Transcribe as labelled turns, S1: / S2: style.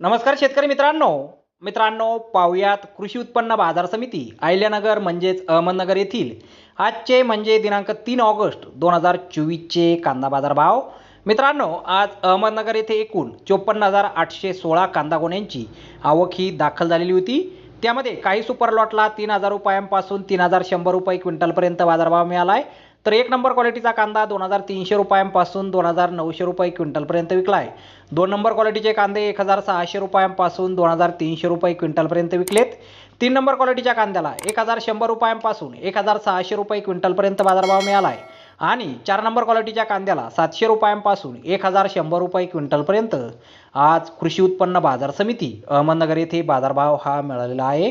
S1: नमस्कार शेतकरी मित्रांनो. मित्रांनो पाहुयात कृषी उत्पन्न बाजार समिती अहिल्यानगर म्हणजेच अहमदनगर येथील. आजचे म्हणजे दिनांक तीन ऑगस्ट दोन हजार चोवीसचे कांदा बाजार भाव मित्रांनो आज अहमदनगर येथे एकूण चोपन्न हजार आठशे सोळा कांदा गोण्यांची आवक ही दाखल झालेली होती. त्यामध्ये काही सुपर लॉटला तीन हजार रुपयांपासून तीन हजार शंभर रुपये क्विंटलपर्यंत बाजारभाव मिळाला आहे तर एक नंबर क्वालिटीचा कांदा दोन हजार तीनशे रुपयांपासून दोन हजार नऊशे रुपये क्विंटलपर्यंत विकला आहे दोन नंबर क्वालिटीचे कांदे एक हजार सहाशे रुपयांपासून दोन हजार तीनशे रुपये क्विंटलपर्यंत विकलेत. तीन नंबर क्वालिटीच्या कांद्याला एक हजार शंभर रुपयांपासून एक हजार सहाशे रुपये क्विंटलपर्यंत बाजारभाव मिळाला आहे आणि चार नंबर क्वालिटीच्या कांद्याला सातशे रुपयांपासून एक हजार शंभर रुपये क्विंटलपर्यंत. आज कृषी उत्पन्न बाजार समिती अहमदनगर येथे बाजारभाव हा मिळालेला आहे.